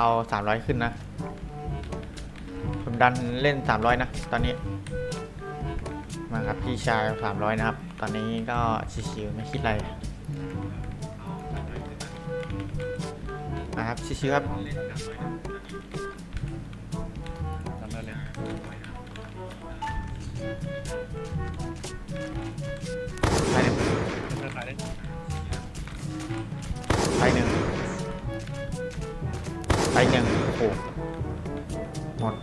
เอาสามร้อยขึ้นนะ ผมดันเล่นสามร้อยนะ ตอนนี้ มาครับพี่ชายสามร้อยนะครับ ตอนนี้ก็ชิวๆไม่คิดอะไรมาครับชิวๆครับได้เลยไปหนึ่งเพื่อนขายได้ไปหนึ่ง ไปหนึ่งโอ้โหหมด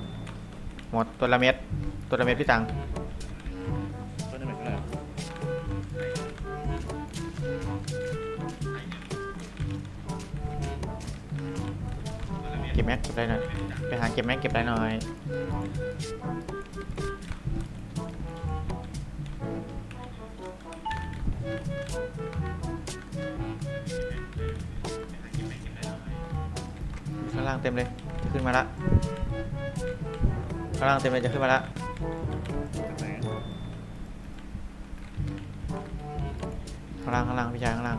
หมดตัวละเม็ดตัวละเม็ดพี่ตังเพื่อนได้ไหมก็ได้เก็บแม็กเก็บได้หน่อยไปหาเก็บแม็กเก็บได้หน่อยางเต็มเลยจะขึ้นมาละข้างล่างเต็มเลยจะขึ้นมาละข้างล่างข้างล่างพี่ชายข้างล่าง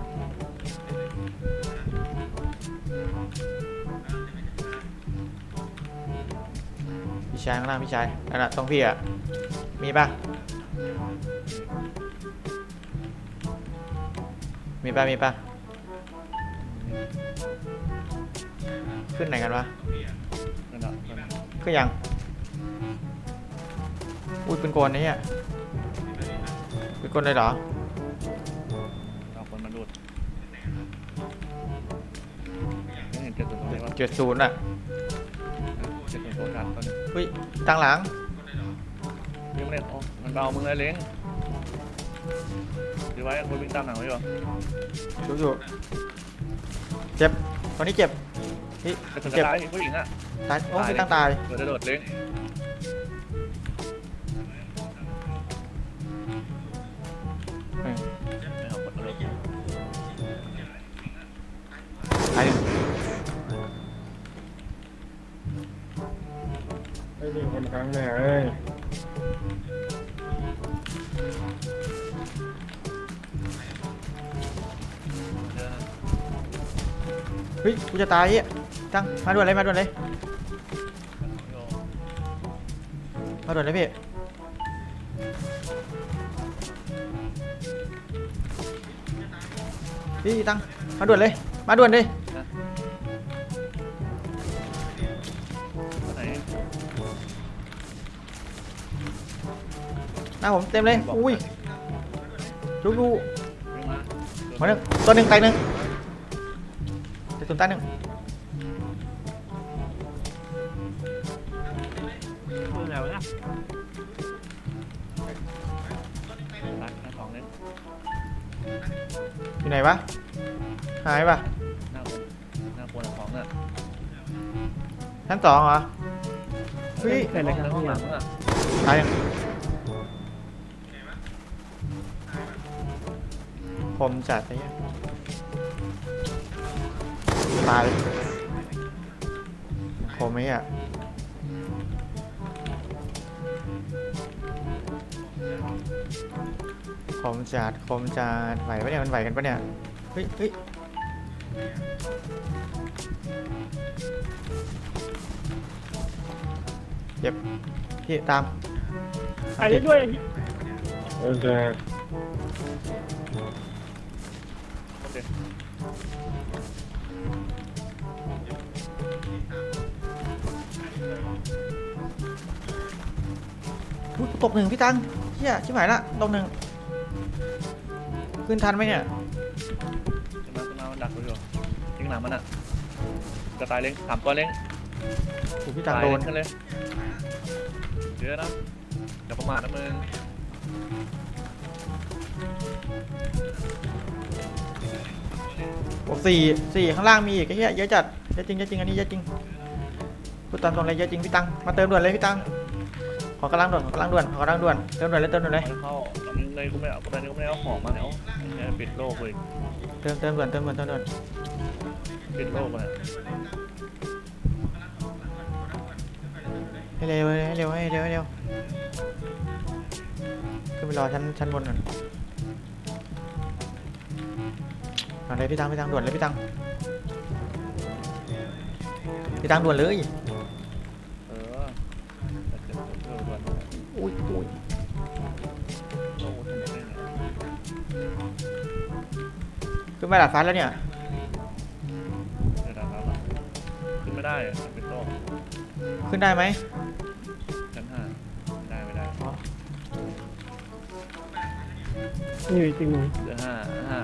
พี่ชายข้างล่างพี่ชายนั่นแหละตรงพี่อะมีป่ะมีป่ะมีป่ะ ขึ้นไหนกันวะนั่นแหละนั่นแหละขึ้นยัง อุ้ยเป็นโกนนี่อะเป็นโกนเลยเหรอ เอาคนมาดูดยังเห็นเจ็ดส่วนตัวไหมวะเจ็ดศูนย์อะเจ็ดส่วนตัวขาดตอนนี้อุ้ยตั้งหลัง ยังไม่ได้โอ้มันเบามึงเลยเล้งดีไว้คนวิ่งตามหนังไว้ก่อนชูชูเจ็บ ตอนนี้เจ็บ นี่จะถึงเจ็บตายผู้หญิงอะตายโอ้ยตั้งตายเดี๋ยวจะโดดเล้งอืมไม่เอาคนมาโดดตายหนึ่งไม่มีคนครั้งเลยเอ้ยเดี๋ยวนะเฮ้ยกูจะตายเฮีย ตั้งมาด่วนเลยมาด่วนเลยมาด่วนเลยพี่พี่ตั้งมาด่วนเลยมาด่วนเลยหน้าผมเต็มเลยอุ้ยชูชูวิ่งมาหนึ่งตัวหนึ่งตายหนึ่งจ็ดศูนตายหนึ่ง ปืนแล้วนะรักหน้าสองเล่นอยู่ไหนวะ หายปะหน้าคนหน้าคนสองน่ะชั้นสองเหรอ เฮ้ยเห็นอะไรกันข้างหลังอะตายหนึ่งผมจัดไอ้เหี้ยตายผมไอ้อะ คมจัดคมจัดไหวปะเนี่ยมันไหวกันปะเนี่ยเฮ้ยเฮ้ยเจ็บพี่ตามไปด้วยโอเคโอเค อุ๊ยตกหนึ่งพี่ตังเฮียชิบหายละตกหนึ่งขึ้นทันไหมเนี่ยขึ้นมาขึ้นมามันดักกูอยู่ยิงหลังมันอะจะตายเล้งสามตัวเล้งโอ้พี่ตังตายโดเล้นงขึ้นเลยเยอะนะอย่าประมาทนะมึงโอ้สี่สี่ข้างล่างมีอีกไอ้เหี้ยเยอะจัดเยอะจริงเยอะจริงอันนี้เยอะจริงพูดตามตรงเลยเยอะจริงพี่ตังมาเติมด่วนเลยพี่ตัง ขอกำลังด่วนขอกำลังด่วนขอกำลังด่วนเติมด่วนเลยเติมด่วนเลยมันเข้าตอนนี้เลยกูไม่เอาตอนนี้กูไม่ได้เอาของมาเนี่ยเนี่ยปิดโลกเลยเติมเติมด่วนเติมด่วนเติมด่วนปิดโลกเลยให้เร็วให้เร็วให้เร็วให้เร็วขึ้นไปรอชั้นชั้นบนก่อนมาเลยพี่ตังพี่ตังด่วนเลยพี่ตังพี่ตั้งด่วนเลย อุ้ยอุ้ยโอ้โหทำไมได้ไงขึ้นไปดาดฟ้าแล้วเนี่ยเดี๋ยวนะครับขึ้นไม่ได้อะมันเป็นโต๊ะขึ้นได้ไหมชั้นห้าไม่ได้ไม่ได้อ๋อนี่จริงเดือห้าห้า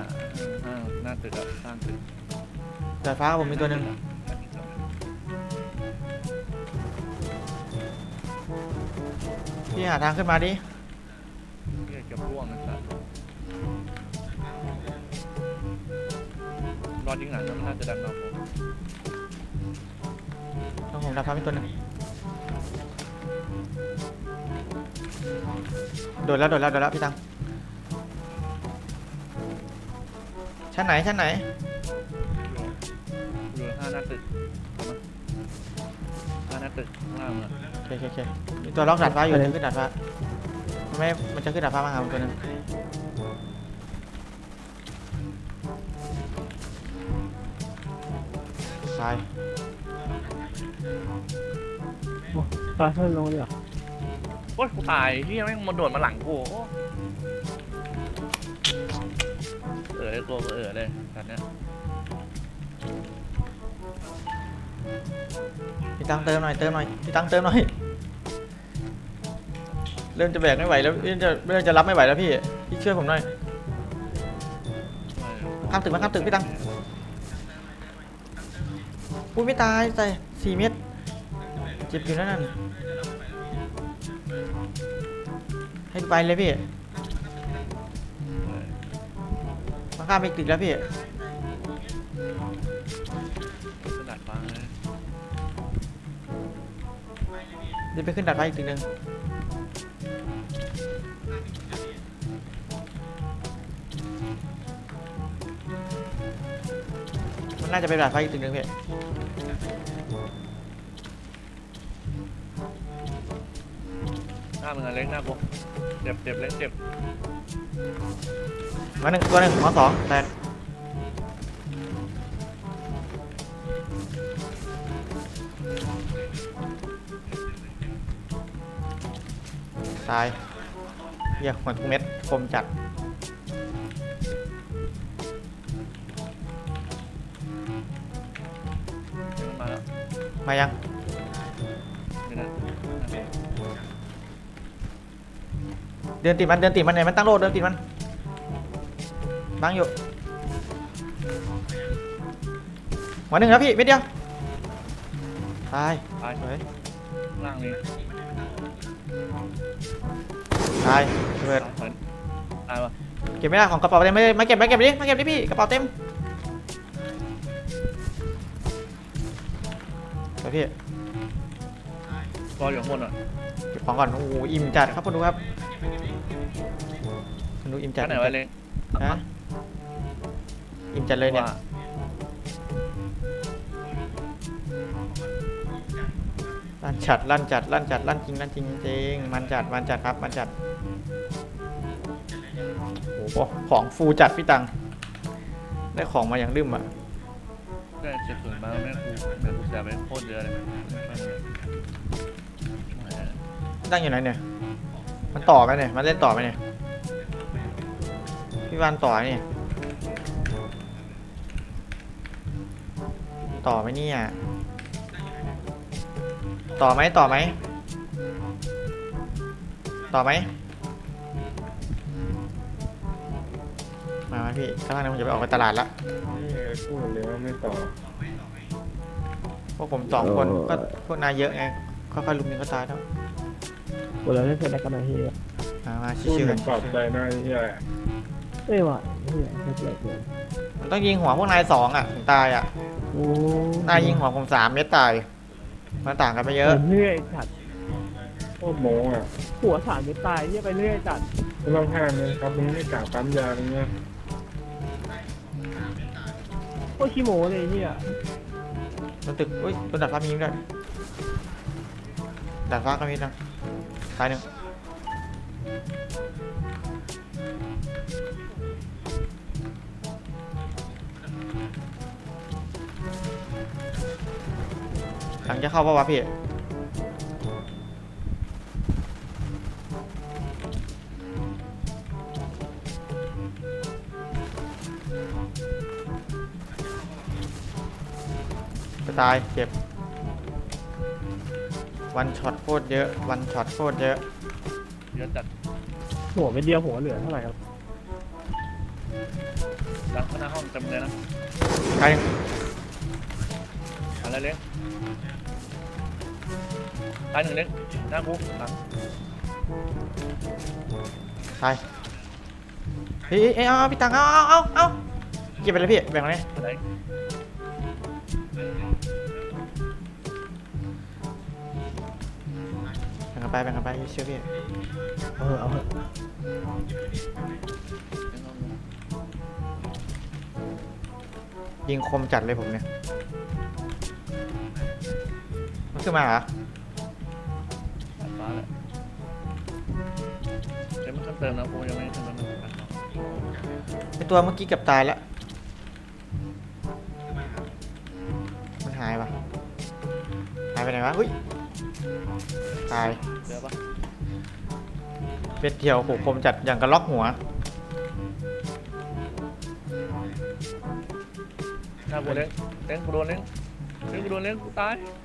ห้าหน้าตึกอะสร้างตึกดาดฟ้าผมมีตัวหนึ่ง พี่หาทางขึ้นมาดิเรียกกับร่วงนะครับรอดยิงหลังแล้วมันน่าจะดันมาผมต้องผมดาดฟ้ามีตัวหนึ่งโดดแล้วโดดแล้วโดดแล้วพี่ตังชั้นไหนชั้นไหนเรือห้าหน้าตึกเอามาห้าหน้าตึกข้างล่างอะโอ เคโอเคโอเคมีตัวล็อกดาดฟ้าอยู่เดินขึ้นดาดฟ้ามันไม่มันจะขึ้นดาดฟ้ามาหาผมตัวหนึงซ้าย ตาท่านลงเลยอะโอ๊ยกูตายที่แม่งมาโดดมาหลังกูโอ้เออไอ้ตัวเออเลยตอนเนี้ย พี่ตังเติมหน่อยเติมหน่อยพี่ตังเติมหน่อยเริ่มจะแบกไม่ไหวแล้วเริ่มจะเริ่มจะรับไม่ไหวแล้วพี่พี่ช่วยผมหน่อยข้ามตึกมาข้ามตึกพี่ตังอุ้ยไม่ตายแต่สี่เม็ดเจ็บอยู่นั่นน่ะให้ไปเลยพี่มาข้ามอีกตึกแล้วพี่ เดี๋ยวไปขึ้นดาดฟ้าอีกตึกหนึ่งมันน่าจะไปดาดฟ้าอีกตึกหนึ่งพี่หน้ามึงอะเล็กหน้ากูเจ็บเจ็บเล็กเจ็บ มาหนึ่งตัวหนึ่งหมอสองแต ตายเหี้ยหัวทุกเม็ดคมจัดเดี๋ยวมันมาแล้วมายัง เดี๋ยวนะเดินติดมันเดินติดมันไหนมันตั้งโลดเดินติดมันบังอยู่หัวหนึ่งแล้วพี่เม็ดเดียวตายตายสวยข้างล่างนี่ ตายระเบิดตายเหมือนตายวะเก็บไม่ได้ของกระเป๋าเต็มไม่ได้มาเก็บมาเก็บดิมาเก็บดิพี่กระเป๋าเต็มไปพี่รออยู่ข้างบนอะเก็บของก่อนโอ้โหอิ่มจัดครับคุณดูครับคุณดูอิ่มจัชั้ดนไหนวะเล็กฮะอิ่มจัดเลยเนี่ย ลั่นจัดลั่นจัดลั่นจัดลั่นจริงลั่นจริงจริงมันจัดมันจัดครับมันจัดโอ้โหของฟูจัดพี่ตังได้ของมาอย่างลืมอะได้เจ็บส่วนมาแม่งกูแม่งกูเสียไปโคตรเยอะเลยแม่งเลยแหมพี่ตังอยู่ไหนเนี่ยมันต่อไหมเนี่ยมันเล่นต่อไหมเนี่ยพี่วันต่อไหมเนี่ยต่อไหมเนี่ย ต่อไหมต่อไหมต่อไหมมาไหมพี่ข้างล่างนี้ผมจะไปออกไปตลาดละนี่พูดเลยว่าไม่ต่อพวกผมสองคนก็พวกนายเยอะไงค่อยๆลุมยิงก็ตายแล้วกูเราเล่นเสร็จแล้วกันนะเฮียมามาพูดชิวเหๆมืกัอนนปลอบใจหน้าที่อะไรเอ้ยว่ะเฮียไม่เกี่ยวเลยมันต้องยิงหัวพวกนายสองอะถึงตายอะโอ้นายยิงหัวผมสามเม็ดตาย มันต่างกันไม่เยอะ เรื่อยจัดโคตรโม้อะหัวสามไม่ตายเฮียไปเรื่อยจัดไม่ต้องห้ามเลยครับมึงไม่กล่าวปั๊มยาอะไรเงี้ยโคตรขี้โม้เลยเฮียบนตึกอุ้ยบนดาดฟ้ามียิงด้วยดาดฟ้าก็มีนะตายหนึ่ง หลังจะเข้าปะวะพี่จะตายเจ็บ วันช็อตโคตรเยอะ วันช็อตโคตรเยอะเยอะจัดหัวเป็นเดียวหัวเหลือเท่าไหร่ครับดังข้างหน้าห้องเต็มเลยนะตาย หนึ่งอะไรเล็กตายหนึ่งเล็กหน้ากูอะตายเฮ้ยเอ้ยเอาเอาพี่ตังเอาเอาเอาเอาเก็บไปเลยพี่แบ่งมาเลยไหนแบ่งกันไปแบ่งกันไปเชื่อพี่เออเอาเถอะยิงคมจัดเลยผมเนี่ย ขึ้นมาเหรอตัดฟ้าแหละเดี๋ยวมันเติมนะกูยังไม่เติมนะไอตัวเมื่อกี้เกือบตายแล้วมันหายปะหายไปไหนวะอุ้ยตายเดี๋ยวปะเป็ดเที่ยวโหคมจัดอย่างกระล็อกหัวหน้ากูเล็กเล็กกูโดนเล็กเล็กกูโดนเล็กกูตายเออ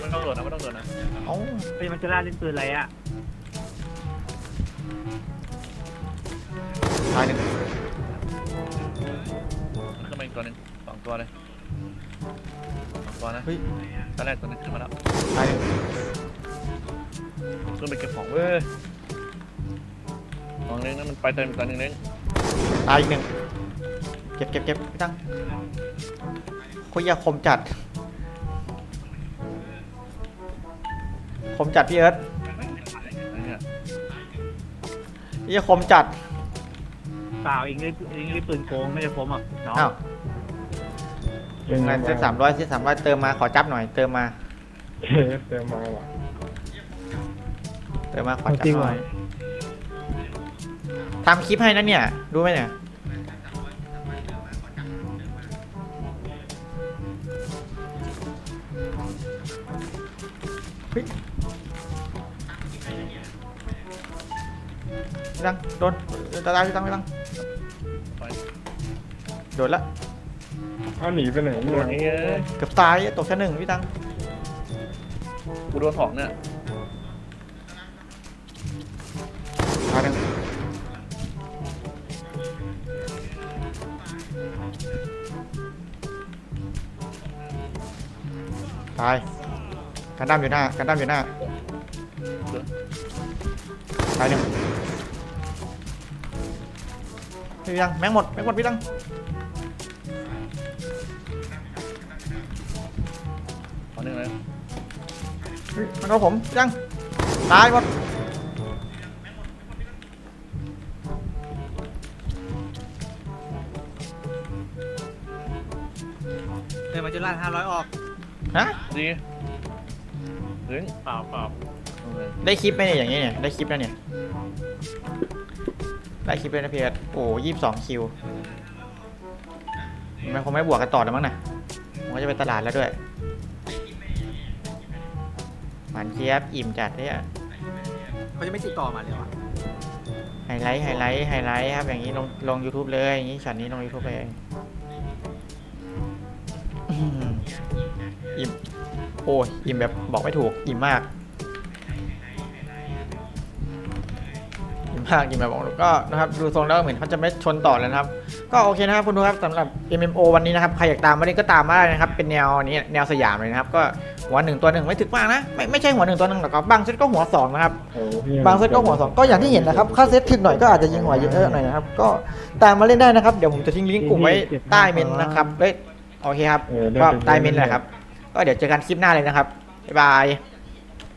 ไม่ต้องโดดนะไม่ต้องโดดนะเอ้าเป็นมันจะล่าเล่นปืนอะไรอะตายหนึ่งมันขึ้นมาอีกตัวหนึงสองตัวเลยสองตัวนะเฮ้ยตอนแรกตัวนึงขึ้นมาแล้วตายหนึ่งขึ้นไปเก็บของเว้ยสองเล็กนั้นมันไปเติมอีกตัวหนึงเล็กตายอีกหนึ่งเก็บเก็บเก็บพี่ตั้งโคตรยาคมจัด คมจัดพี่เอิร์ธอันเนี้ยเหี้ยคมจัดเปล่าเองเล่นเองเล่นปืนโกงไม่ใช่ผมอะน้องอ้าวเป็นงานเซ็ตสามร้อยเซ็ตสามร้อยเติมมาขอจับหน่อยเติมมา เฮ้ยเต็มมาว่ะ เติมมาขอจับจริงหเหรน่ออยทำคลิปให้นะเนี่ยดูไหมเนี่ยเฮ้ย พี่ตังโดนตาตาพี่ตังพี่ตังไปโดนละเอาหนีไปไหนกูเนี่โดนนี้ยเอ้ยเกือบตายตกชั้นหนึ่งพี่ตังกูโดนสองเนี่ยตายหนึ่งตายกันดั้มอยู่หน้ากันดั้มอยู่หน้าตายหนึ่ง พี่ตังแม็กหมดแม็กหมดพี่ตังขอหนึ่งเลยเฮ้ยมันเอาผมพี่ตังตายหมดเติมมาจุฬาห้าร้อยออกฮะดีถึงเปล่าเปล่าเอาเลยได้คลิปไหมเนี่ยอย่างนี้เนี่ยได้คลิปแล้วเนี่ย ได้คลิปเลยนะพี่เอิร์ธโอ้ยี่สิบสองคิว มันคงไม่บวกกันต่อแล้วมั้งนะผมก็จะไปตลาดแล้วด้วยหวานเจี๊ยบอิ่มจัดเนี่ยเขาจะไม่ติดต่อมาเลยวะไฮไลท์ไฮไลท์ไฮไลท์ครับ อย่างนี้ลงลง YouTube เลย อย่างนี้ช็อตนี้ลง YouTube เลยอื้อหืออิ่ม โอ้ยอิ่มแบบบอกไม่ถูก อิ่มมาก อิ่มมากอิ่มแบบบอกไม่ถูกก็นะครับดูทรงแล้วเหมือนเขาจะไม่ชนต่อแล้วนะครับ ก็โอเคนะครับคุณดูครับสำหรับ MMO วันนี้นะครับใครอยากตามวันนี้ก็ตามมาได้นะครับเป็นแนวนี้แนวสยามเลยนะครับก็หัวหนึ่งตัวหนึ่งไม่ถึกมากนะไม่ไม่ใช่หัวหนึ่งตัวหนึ่งหรอกครับบางเซตก็หัวสองนะครับโอ้พี่บางเซตก็หัวสองก็อย่างที่เห็นนะครับค่าเซตถึกหน่อยก็อาจจะยิงหัวเยอะหน่อยนะครับก็ตามมาเล่นได้นะครับเดี๋ยวผมจะทิ้งลิงก์กลุ่มไว้ใต้เมนนะครับเอ้ยโอเคครับเออได้ก็เป็นใต้เมนเลยครับ ก็เดี๋ยวเจอกันคลิปหน้าเลยนะครับบ๊ายบาย